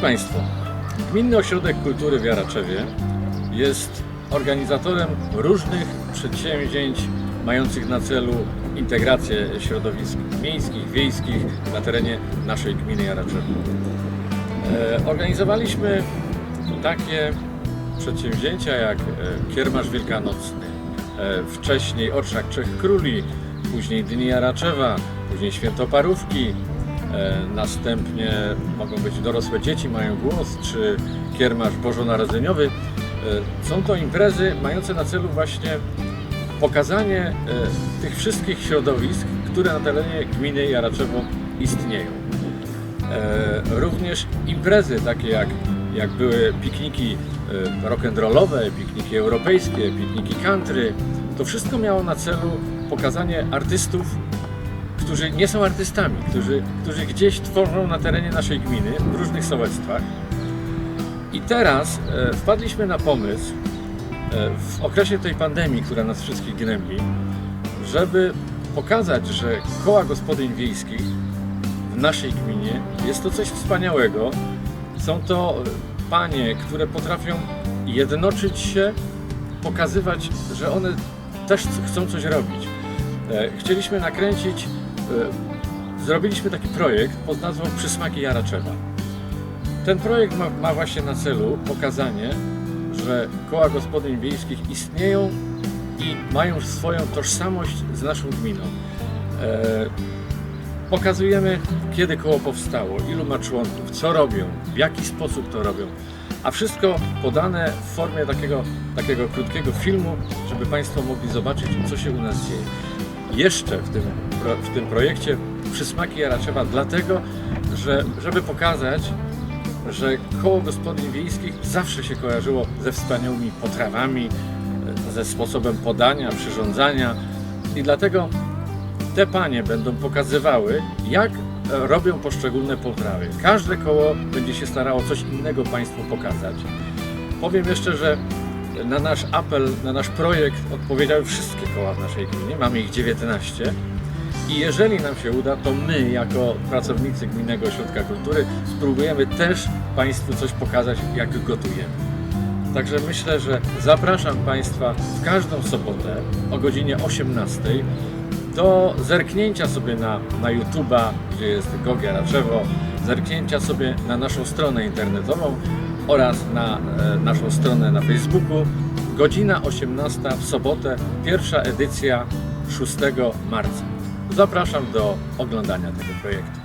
Państwo, Gminny Ośrodek Kultury w Jaraczewie jest organizatorem różnych przedsięwzięć mających na celu integrację środowisk miejskich, wiejskich na terenie naszej gminy Jaraczewo. E, Organizowaliśmy takie przedsięwzięcia jak e, Kiermasz Wielkanocny, e, wcześniej Orszak Trzech Króli, później Dni Jaraczewa, później Święto Parówki, następnie mogą być dorosłe dzieci mają głos, czy Kiermasz Bożonarodzeniowy. E, Są to imprezy mające na celu właśnie pokazanie e, tych wszystkich środowisk, które na terenie gminy Jaraczewo istnieją. E, również imprezy takie jak, jak były pikniki e, rock'n'rollowe, pikniki europejskie, pikniki country. To wszystko miało na celu pokazanie artystów, którzy nie są artystami, którzy, którzy gdzieś tworzą na terenie naszej gminy w różnych sołectwach. I teraz e, wpadliśmy na pomysł e, w okresie tej pandemii, która nas wszystkich gnębi, żeby pokazać, że koła gospodyń wiejskich w naszej gminie jest to coś wspaniałego. Są to panie, które potrafią jednoczyć się, pokazywać, że one też chcą coś robić. E, Chcieliśmy nakręcić, zrobiliśmy taki projekt pod nazwą Przysmaki Jaraczewa. Ten projekt ma, ma właśnie na celu pokazanie, że koła gospodyń wiejskich istnieją i mają swoją tożsamość z naszą gminą. E, Pokazujemy, kiedy koło powstało, ilu ma członków, co robią, w jaki sposób to robią. A wszystko podane w formie takiego, takiego krótkiego filmu, żeby Państwo mogli zobaczyć, co się u nas dzieje. Jeszcze w tym, w tym projekcie przysmaki Jaraczewa, dlatego, że, żeby pokazać, że koło gospodyń wiejskich zawsze się kojarzyło ze wspaniałymi potrawami, e, ze sposobem podania, przyrządzania i dlatego te panie będą pokazywały, jak robią poszczególne potrawy. Każde koło będzie się starało coś innego Państwu pokazać. Powiem jeszcze, że na nasz apel, na nasz projekt odpowiedziały wszystkie koła w naszej gminie. Mamy ich 19. I jeżeli nam się uda, to my, jako pracownicy Gminnego Ośrodka Kultury, spróbujemy też Państwu coś pokazać, jak gotujemy. Także myślę, że zapraszam Państwa w każdą sobotę o godzinie 18 do zerknięcia sobie na, na YouTube'a, gdzie jest Gogia Raczewo, zerknięcia sobie na naszą stronę internetową oraz na e, naszą stronę na Facebooku. Godzina 18 w sobotę, pierwsza edycja 6 marca. Zapraszam do oglądania tego projektu.